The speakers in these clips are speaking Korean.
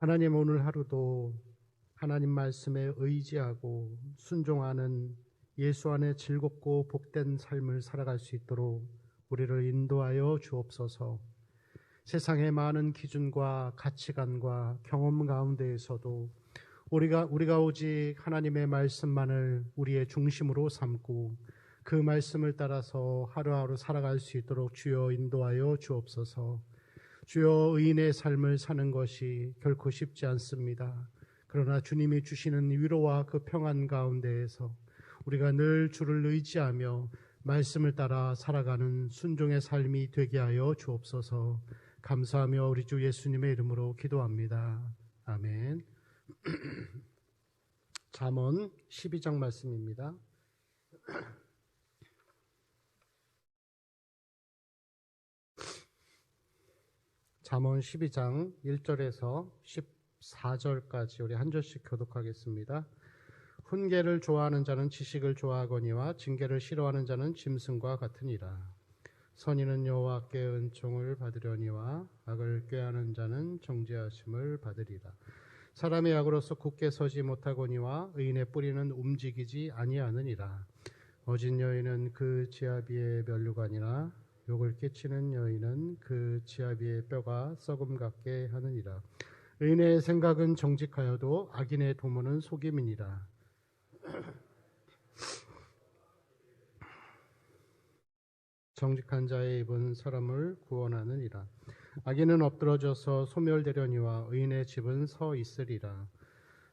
하나님 오늘 하루도 하나님 말씀에 의지하고 순종하는 예수 안에 즐겁고 복된 삶을 살아갈 수 있도록 우리를 인도하여 주옵소서. 세상의 많은 기준과 가치관과 경험 가운데에서도 우리가 우리가 오직 하나님의 말씀만을 우리의 중심으로 삼고 그 말씀을 따라서 하루하루 살아갈 수 있도록 주여 인도하여 주옵소서. 주여 의인의 삶을 사는 것이 결코 쉽지 않습니다. 그러나 주님이 주시는 위로와 그 평안 가운데에서 우리가 늘 주를 의지하며 말씀을 따라 살아가는 순종의 삶이 되게 하여 주옵소서. 감사하며 우리 주 예수님의 이름으로 기도합니다. 아멘. 잠언 12장 말씀입니다. 잠언 12장 1절에서 14절까지 우리 한 절씩 교독하겠습니다. 훈계를 좋아하는 자는 지식을 좋아하거니와 징계를 싫어하는 자는 짐승과 같으니라. 선인은 여호와께 은총을 받으려니와 악을 꾀하는 자는 정죄하심을 받으리라. 사람의 악으로서 굳게 서지 못하거니와 의인의 뿌리는 움직이지 아니하느니라. 어진 여인은 그 지아비의 멸류관이나 욕을 끼치는 여인은 그 지아비의 뼈가 썩음 같게 하느니라. 의인의 생각은 정직하여도 악인의 도모는 속임이니라. 정직한 자의 입은 사람을 구원하느니라. 악인은 엎드러져서 소멸되려니와 의인의 집은 서 있으리라.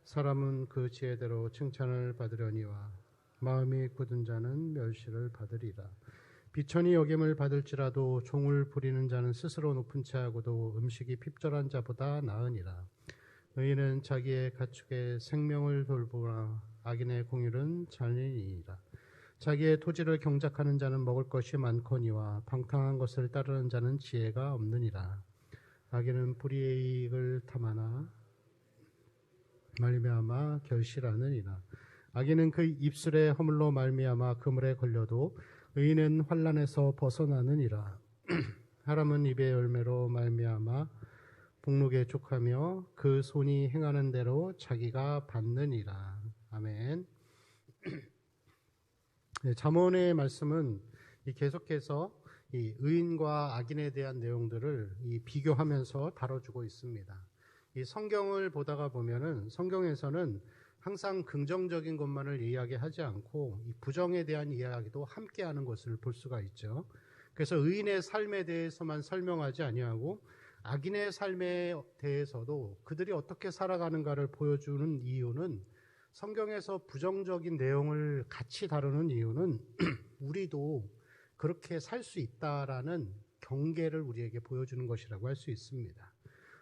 사람은 그 지혜대로 칭찬을 받으려니와 마음이 굳은 자는 멸시를 받으리라. 비천이 여김을 받을지라도 종을 부리는 자는 스스로 높은 채하고도 음식이 핍절한 자보다 나으니라. 의인은 자기의 가축의 생명을 돌보나 악인의 공율은 잔인이니라. 자기의 토지를 경작하는 자는 먹을 것이 많거니와 방탕한 것을 따르는 자는 지혜가 없느니라. 악인은 불의의 이익을 탐하나 말미암아 결실하느니라. 악인은 그 입술의 허물로 말미암아 그물에 걸려도 의인은 환란에서 벗어나느니라. 사람은 입의 열매로 말미암아 복록에 족하며 그 손이 행하는 대로 자기가 받느니라. 아멘. 네, 잠언의 말씀은 계속해서 이 의인과 악인에 대한 내용들을 이 비교하면서 다뤄주고 있습니다. 이 성경을 보다가 보면은 성경에서는 항상 긍정적인 것만을 이야기하지 않고 이 부정에 대한 이야기도 함께 하는 것을 볼 수가 있죠. 그래서 의인의 삶에 대해서만 설명하지 아니하고 악인의 삶에 대해서도 그들이 어떻게 살아가는가를 보여주는 이유는 성경에서 부정적인 내용을 같이 다루는 이유는 우리도 그렇게 살 수 있다라는 경계를 우리에게 보여주는 것이라고 할 수 있습니다.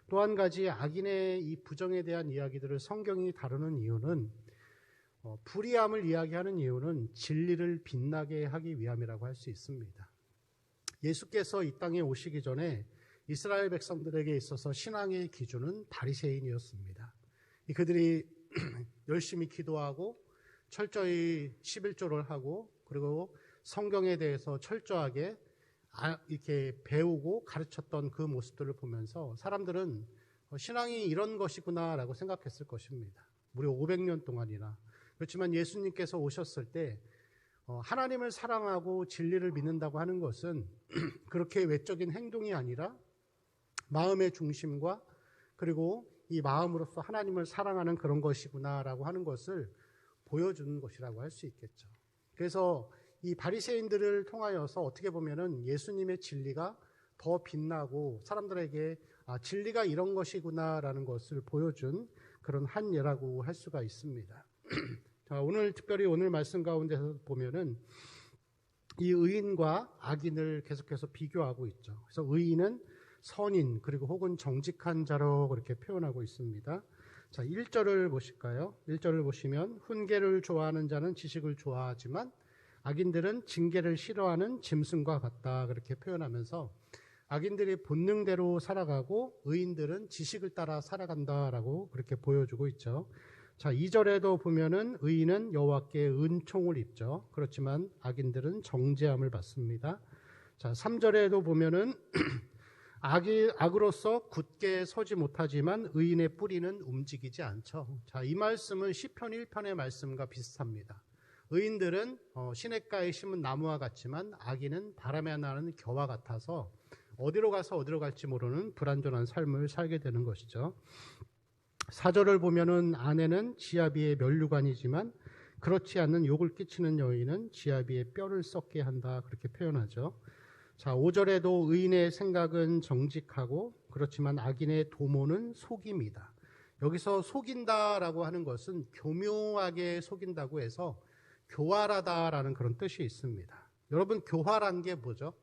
또 한 가지 악인의 이 부정에 대한 이야기들을 성경이 다루는 이유는 어, 불의함을 이야기하는 이유는 진리를 빛나게 하기 위함이라고 할 수 있습니다. 예수께서 이 땅에 오시기 전에 이스라엘 백성들에게 있어서 신앙의 기준은 바리새인이었습니다. 그들이 열심히 기도하고 철저히 11조를 하고 그리고 성경에 대해서 철저하게 아, 이렇게 배우고 가르쳤던 그 모습들을 보면서 사람들은 어, 신앙이 이런 것이구나라고 생각했을 것입니다. 무려 500년 동안이나. 그렇지만 예수님께서 오셨을 때 어, 하나님을 사랑하고 진리를 믿는다고 하는 것은 그렇게 외적인 행동이 아니라 마음의 중심과 그리고 이 마음으로서 하나님을 사랑하는 그런 것이구나라고 하는 것을 보여주는 것이라고 할 수 있겠죠. 그래서 이 바리새인들을 통하여서 어떻게 보면은 예수님의 진리가 더 빛나고 사람들에게 아, 진리가 이런 것이구나라는 것을 보여준 그런 한 예라고 할 수가 있습니다. 자, 오늘 특별히 오늘 말씀 가운데서 보면은 이 의인과 악인을 계속해서 비교하고 있죠. 그래서 의인은 선인 그리고 혹은 정직한 자로 그렇게 표현하고 있습니다. 자, 1절을 보실까요? 1절을 보시면 훈계를 좋아하는 자는 지식을 좋아하지만 악인들은 징계를 싫어하는 짐승과 같다. 그렇게 표현하면서 악인들이 본능대로 살아가고 의인들은 지식을 따라 살아간다라고 그렇게 보여주고 있죠. 자, 2절에도 보면은 의인은 여호와께 은총을 입죠. 그렇지만 악인들은 정죄함을 받습니다. 자, 3절에도 보면은 악이, 악으로서 굳게 서지 못하지만 의인의 뿌리는 움직이지 않죠. 자, 이 말씀은 시편 1편의 말씀과 비슷합니다. 의인들은 어, 시냇가에 심은 나무와 같지만 악인은 바람에 나는 겨와 같아서 어디로 가서 어디로 갈지 모르는 불안전한 삶을 살게 되는 것이죠. 사절을 보면은 아내는 지아비의 면류관이지만 그렇지 않는 욕을 끼치는 여인은 지아비의 뼈를 썩게 한다 그렇게 표현하죠. 자, 5절에도 의인의 생각은 정직하고 그렇지만 악인의 도모는 속임이다. 여기서 속인다라고 하는 것은 교묘하게 속인다고 해서 교활하다라는 그런 뜻이 있습니다. 여러분 교활한 게 뭐죠?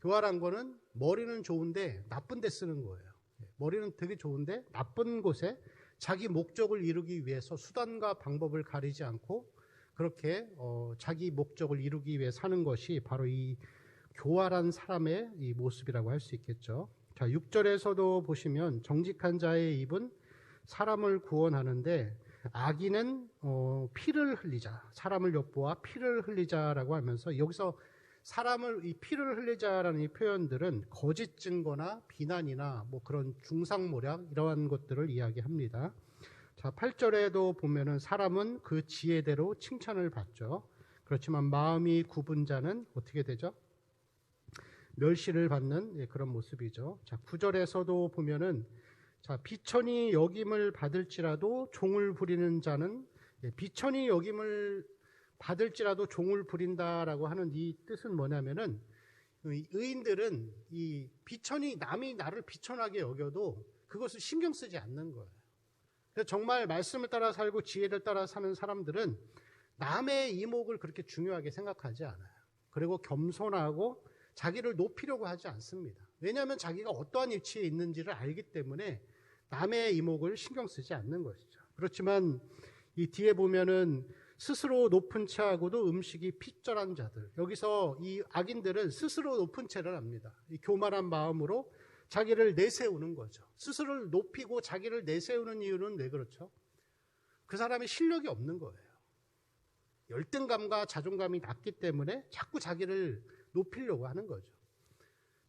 교활한 거는 머리는 좋은데 나쁜 데 쓰는 거예요. 머리는 되게 좋은데 나쁜 곳에 자기 목적을 이루기 위해서 수단과 방법을 가리지 않고 그렇게 어, 자기 목적을 이루기 위해 사는 것이 바로 이 교활한 사람의 이 모습이라고 할 수 있겠죠. 자, 6절에서도 보시면 정직한 자의 입은 사람을 구원하는데 악인은 어, 피를 흘리자, 사람을 엿보아 피를 흘리자라고 하면서 여기서 사람을 이 피를 흘리자라는 이 표현들은 거짓 증거나 비난이나 뭐 그런 중상모략 이러한 것들을 이야기합니다. 자, 8절에도 보면은 사람은 그 지혜대로 칭찬을 받죠. 그렇지만 마음이 굽은 자는 어떻게 되죠? 멸시를 받는 예, 그런 모습이죠. 자, 9절에서도 보면은 자, 비천이 역임을 받을지라도 종을 부리는 자는 예, 비천이 역임을 받을지라도 종을 부린다라고 하는 이 뜻은 뭐냐면은 의인들은 이 비천이 남이 나를 비천하게 여겨도 그것을 신경 쓰지 않는 거예요. 그래서 정말 말씀을 따라 살고 지혜를 따라 사는 사람들은 남의 이목을 그렇게 중요하게 생각하지 않아요. 그리고 겸손하고 자기를 높이려고 하지 않습니다. 왜냐하면 자기가 어떠한 위치에 있는지를 알기 때문에 남의 이목을 신경 쓰지 않는 것이죠. 그렇지만 이 뒤에 보면은 스스로 높은 채하고도 음식이 핏절한 자들. 여기서 이 악인들은 스스로 높은 채를 합니다. 이 교만한 마음으로 자기를 내세우는 거죠. 스스로를 높이고 자기를 내세우는 이유는 왜 그렇죠? 그 사람이 실력이 없는 거예요. 열등감과 자존감이 낮기 때문에 자꾸 자기를 높이려고 하는 거죠.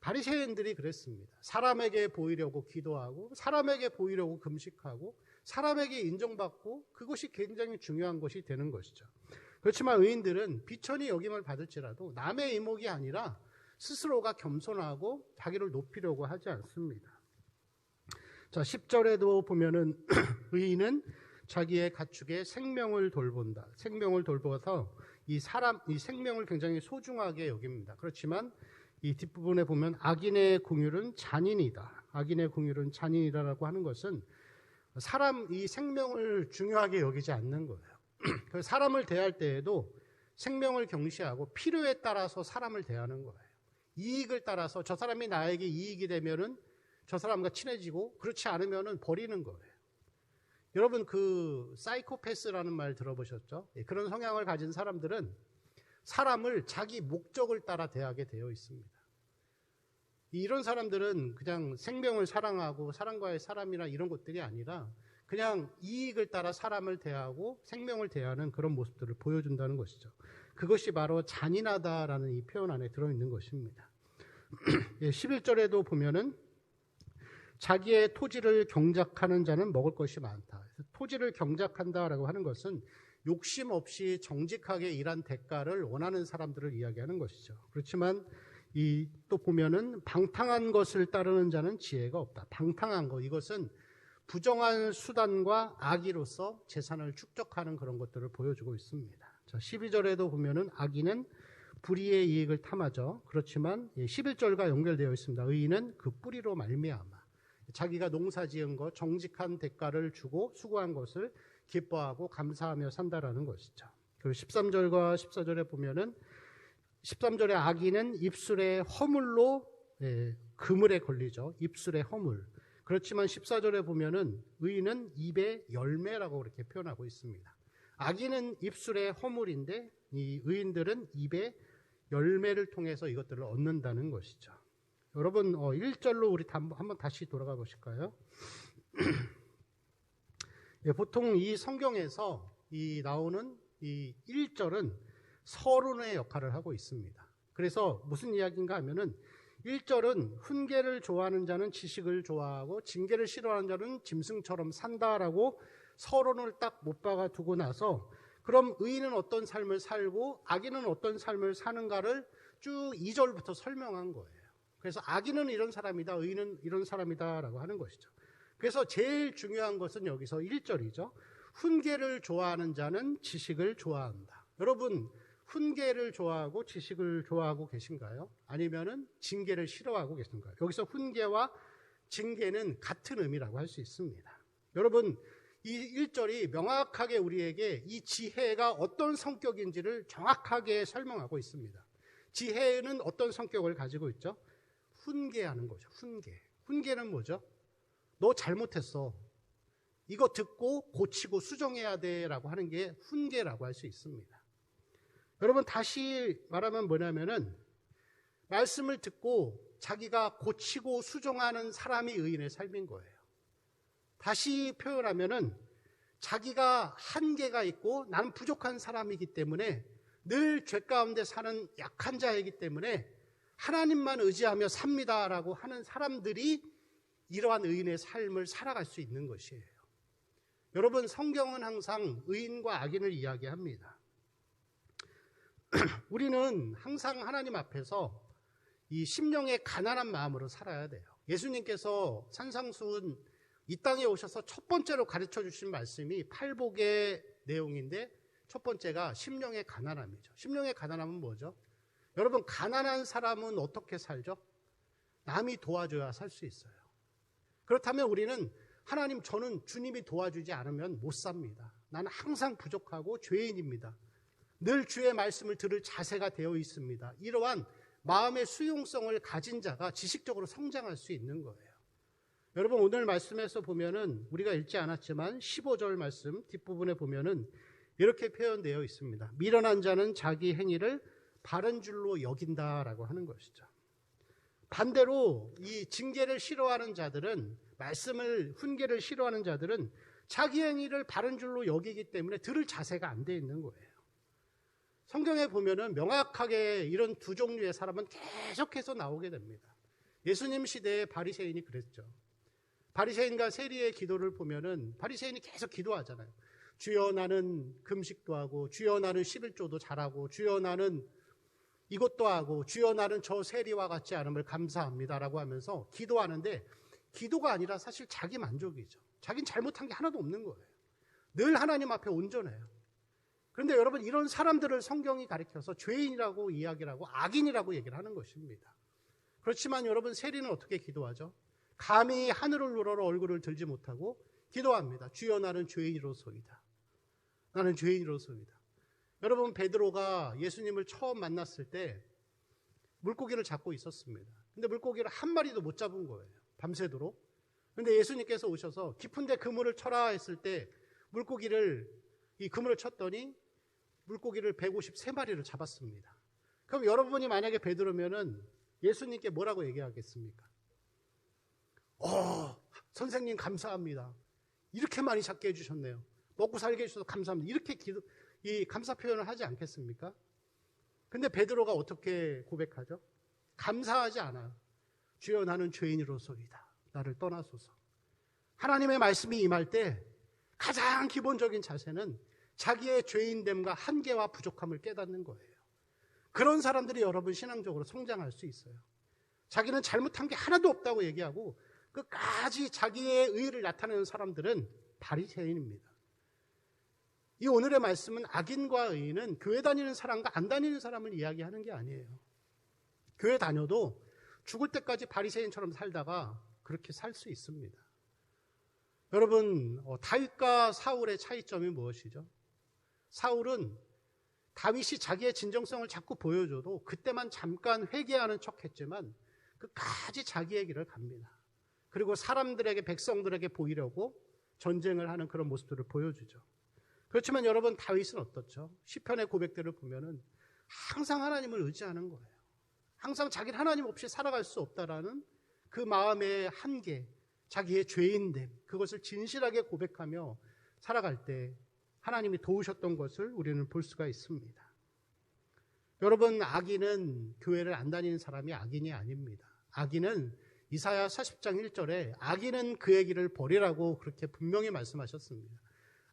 바리새인들이 그랬습니다. 사람에게 보이려고 기도하고 사람에게 보이려고 금식하고 사람에게 인정받고 그것이 굉장히 중요한 것이 되는 것이죠. 그렇지만 의인들은 비천이 여김을 받을지라도 남의 이목이 아니라 스스로가 겸손하고 자기를 높이려고 하지 않습니다. 자, 10절에도 보면은 의인은 자기의 가축의 생명을 돌본다. 생명을 돌보아서 이 사람, 이 생명을 굉장히 소중하게 여깁니다. 그렇지만 이 뒷부분에 보면 악인의 공율은 잔인이다. 악인의 공율은 잔인이다라고 하는 것은 사람 이 생명을 중요하게 여기지 않는 거예요. 그 사람을 대할 때에도 생명을 경시하고 필요에 따라서 사람을 대하는 거예요. 이익을 따라서 저 사람이 나에게 이익이 되면은 저 사람과 친해지고 그렇지 않으면은 버리는 거예요. 여러분 그 사이코패스라는 말 들어보셨죠? 예, 그런 성향을 가진 사람들은 사람을 자기 목적을 따라 대하게 되어 있습니다. 이런 사람들은 그냥 생명을 사랑하고 사람과의 사람이나 이런 것들이 아니라 그냥 이익을 따라 사람을 대하고 생명을 대하는 그런 모습들을 보여준다는 것이죠. 그것이 바로 잔인하다라는 이 표현 안에 들어있는 것입니다. 11절에도 보면은 자기의 토지를 경작하는 자는 먹을 것이 많다. 토지를 경작한다라고 하는 것은 욕심 없이 정직하게 일한 대가를 원하는 사람들을 이야기하는 것이죠. 그렇지만 이 또 보면은 방탕한 것을 따르는 자는 지혜가 없다. 방탕한 것 이것은 부정한 수단과 악의로서 재산을 축적하는 그런 것들을 보여주고 있습니다. 자, 12절에도 보면은 악인은 불의의 이익을 탐하죠. 그렇지만 11절과 연결되어 있습니다. 의인은 그 뿌리로 말미암아 자기가 농사 지은 것 정직한 대가를 주고 수고한 것을 기뻐하고 감사하며 산다라는 것이죠. 그리고 13절과 14절에 보면은 13절에 악인은 입술에 허물로 예, 그물에 걸리죠. 입술에 허물. 그렇지만 14절에 보면은 의인은 입의 열매라고 그렇게 표현하고 있습니다. 악인은 입술에 허물인데 이 의인들은 입의 열매를 통해서 이것들을 얻는다는 것이죠. 여러분 어, 1절로 우리 한번 다시 돌아가 보실까요? 예, 보통 이 성경에서 이 나오는 이 1절은 서론의 역할을 하고 있습니다. 그래서 무슨 이야기인가 하면은 1절은 훈계를 좋아하는 자는 지식을 좋아하고 징계를 싫어하는 자는 짐승처럼 산다라고 서론을 딱 못 박아 두고 나서 그럼 의인은 어떤 삶을 살고 악인은 어떤 삶을 사는가를 쭉 2절부터 설명한 거예요. 그래서 악인은 이런 사람이다, 의인은 이런 사람이다라고 하는 것이죠. 그래서 제일 중요한 것은 여기서 1절이죠. 훈계를 좋아하는 자는 지식을 좋아한다. 여러분, 훈계를 좋아하고 지식을 좋아하고 계신가요? 아니면은 징계를 싫어하고 계신가요? 여기서 훈계와 징계는 같은 의미라고 할 수 있습니다. 여러분, 이 1절이 명확하게 우리에게 이 지혜가 어떤 성격인지를 정확하게 설명하고 있습니다. 지혜는 어떤 성격을 가지고 있죠? 훈계하는 거죠. 훈계. 훈계는 뭐죠? 너 잘못했어. 이거 듣고 고치고 수정해야 돼라고 하는 게 훈계라고 할 수 있습니다. 여러분 다시 말하면 뭐냐면은 말씀을 듣고 자기가 고치고 수정하는 사람이 의인의 삶인 거예요. 다시 표현하면은 자기가 한계가 있고 나는 부족한 사람이기 때문에 늘 죄 가운데 사는 약한 자이기 때문에 하나님만 의지하며 삽니다라고 하는 사람들이 이러한 의인의 삶을 살아갈 수 있는 것이에요. 여러분 성경은 항상 의인과 악인을 이야기합니다. 우리는 항상 하나님 앞에서 이 심령의 가난한 마음으로 살아야 돼요. 예수님께서 산상수훈 이 땅에 오셔서 첫 번째로 가르쳐 주신 말씀이 팔복의 내용인데 첫 번째가 심령의 가난함이죠. 심령의 가난함은 뭐죠? 여러분 가난한 사람은 어떻게 살죠? 남이 도와줘야 살 수 있어요. 그렇다면 우리는 하나님 저는 주님이 도와주지 않으면 못 삽니다. 나는 항상 부족하고 죄인입니다. 늘 주의 말씀을 들을 자세가 되어 있습니다. 이러한 마음의 수용성을 가진 자가 지식적으로 성장할 수 있는 거예요. 여러분 오늘 말씀에서 보면은 우리가 읽지 않았지만 15절 말씀 뒷부분에 보면은 이렇게 표현되어 있습니다. 미련한 자는 자기 행위를 바른 줄로 여긴다라고 하는 것이죠. 반대로 이 징계를 싫어하는 자들은 말씀을 훈계를 싫어하는 자들은 자기 행위를 바른 줄로 여기기 때문에 들을 자세가 안 돼 있는 거예요. 성경에 보면은 명확하게 이런 두 종류의 사람은 계속해서 나오게 됩니다. 예수님 시대에 바리새인이 그랬죠. 바리새인과 세리의 기도를 보면은 바리새인이 계속 기도하잖아요. 주여 나는 금식도 하고 주여 나는 11조도 잘하고 주여 나는 이것도 하고 주여 나는 저 세리와 같지 않음을 감사합니다라고 하면서 기도하는데 기도가 아니라 사실 자기 만족이죠. 자기는 잘못한 게 하나도 없는 거예요. 늘 하나님 앞에 온전해요. 그런데 여러분 이런 사람들을 성경이 가리켜서 죄인이라고 이야기를 하고 악인이라고 얘기를 하는 것입니다. 그렇지만 여러분 세리는 어떻게 기도하죠? 감히 하늘을 우러러 얼굴을 들지 못하고 기도합니다. 주여 나는 죄인으로소이다. 나는 죄인으로소이다. 여러분 베드로가 예수님을 처음 만났을 때 물고기를 잡고 있었습니다. 근데 물고기를 한 마리도 못 잡은 거예요. 밤새도록. 근데 예수님께서 오셔서 깊은데 그물을 쳐라 했을 때 물고기를 이 그물을 쳤더니 물고기를 153마리를 잡았습니다. 그럼 여러분이 만약에 베드로면은 예수님께 뭐라고 얘기하겠습니까? 어, 선생님 감사합니다. 이렇게 많이 잡게 해주셨네요. 먹고 살게 해주셔서 감사합니다. 이렇게 기도, 이 감사 표현을 하지 않겠습니까? 근데 베드로가 어떻게 고백하죠? 감사하지 않아요. 주여 나는 죄인으로서이다. 나를 떠나소서. 하나님의 말씀이 임할 때 가장 기본적인 자세는 자기의 죄인됨과 한계와 부족함을 깨닫는 거예요. 그런 사람들이 여러분 신앙적으로 성장할 수 있어요. 자기는 잘못한 게 하나도 없다고 얘기하고 끝까지 자기의 의를 나타내는 사람들은 바리새인입니다. 이 오늘의 말씀은 악인과 의인은 교회 다니는 사람과 안 다니는 사람을 이야기하는 게 아니에요. 교회 다녀도 죽을 때까지 바리새인처럼 살다가 그렇게 살 수 있습니다. 여러분 어, 다윗과 사울의 차이점이 무엇이죠? 사울은 다윗이 자기의 진정성을 자꾸 보여줘도 그때만 잠깐 회개하는 척했지만 끝까지 자기의 길을 갑니다. 그리고 사람들에게 백성들에게 보이려고 전쟁을 하는 그런 모습들을 보여주죠. 그렇지만 여러분 다윗은 어떻죠? 시편의 고백들을 보면은 항상 하나님을 의지하는 거예요. 항상 자기는 하나님 없이 살아갈 수 없다라는 그 마음의 한계, 자기의 죄인됨, 그것을 진실하게 고백하며 살아갈 때 하나님이 도우셨던 것을 우리는 볼 수가 있습니다. 여러분, 악인은 교회를 안 다니는 사람이 악인이 아닙니다. 악인은 이사야 40장 1절에 악인은 그의 길을 버리라고 그렇게 분명히 말씀하셨습니다.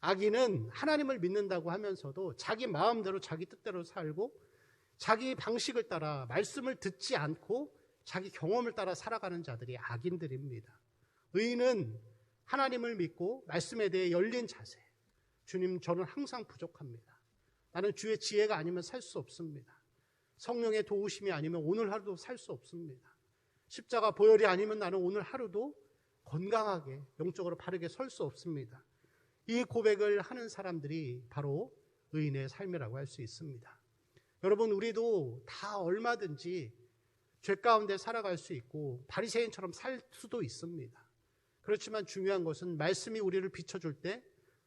악인은 하나님을 믿는다고 하면서도 자기 마음대로 자기 뜻대로 살고 자기 방식을 따라 말씀을 듣지 않고 자기 경험을 따라 살아가는 자들이 악인들입니다. 의인은 하나님을 믿고 말씀에 대해 열린 자세. 주님, 저는 항상 부족합니다. 나는 주의 지혜가 아니면 살 수 없습니다. 성령의 도우심이 아니면 오늘 하루도 살 수 없습니다. 십자가 보혈이 아니면 나는 오늘 하루도 건강하게 영적으로 바르게 설 수 없습니다. 이 고백을 하는 사람들이 바로 의인의 삶이라고 할 수 있습니다. 여러분 우리도 다 얼마든지 죄 가운데 살아갈 수 있고 바리새인처럼 살 수도 있습니다. 그렇지만 중요한 것은 말씀이 우리를 비춰줄 때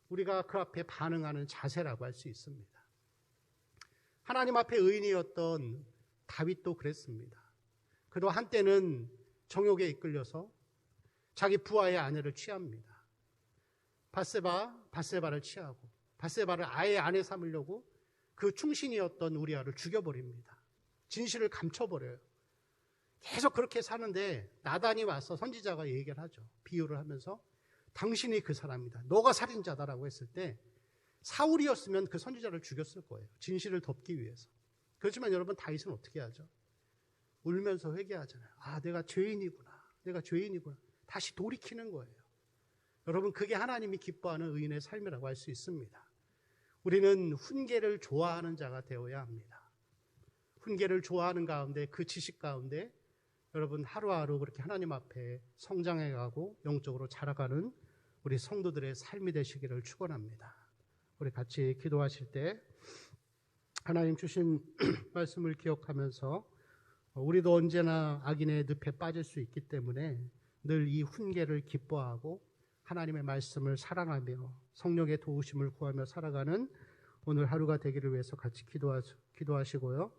우리가 그 앞에 반응하는 자세라고 할 수 있습니다. 하나님 앞에 의인이었던 다윗도 그랬습니다. 그도 한때는 정욕에 이끌려서 자기 부하의 아내를 취합니다. 바세바, 바세바를 취하고 바세바를 아예 아내 삼으려고 그 충신이었던 우리아를 죽여버립니다. 진실을 감춰버려요. 계속 그렇게 사는데 나단이 와서 선지자가 얘기를 하죠. 비유를 하면서 당신이 그 사람이다. 너가 살인자다라고 했을 때 사울이었으면 그 선지자를 죽였을 거예요. 진실을 덮기 위해서. 그렇지만 여러분 다윗은 어떻게 하죠? 울면서 회개하잖아요. 아, 내가 죄인이구나. 내가 죄인이구나. 다시 돌이키는 거예요. 여러분 그게 하나님이 기뻐하는 의인의 삶이라고 할 수 있습니다. 우리는 훈계를 좋아하는 자가 되어야 합니다. 훈계를 좋아하는 가운데 그 지식 가운데 여러분 하루하루 그렇게 하나님 앞에 성장해 가고 영적으로 자라가는 우리 성도들의 삶이 되시기를 축원합니다. 우리 같이 기도하실 때 하나님 주신 말씀을 기억하면서 우리도 언제나 악인의 늪에 빠질 수 있기 때문에 늘 이 훈계를 기뻐하고 하나님의 말씀을 사랑하며 성령의 도우심을 구하며 살아가는 오늘 하루가 되기를 위해서 같이 기도하시, 고요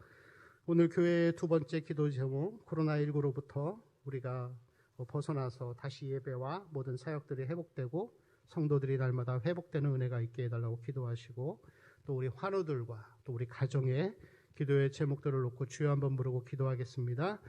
오늘 교회의 두 번째 기도 제목 코로나19로부터 우리가 벗어나서 다시 예배와 모든 사역들이 회복되고 성도들이 날마다 회복되는 은혜가 있게 해달라고 기도하시고 또 우리 환우들과 또 우리 가정의 기도의 제목들을 놓고 주여 한번 부르고 기도하겠습니다.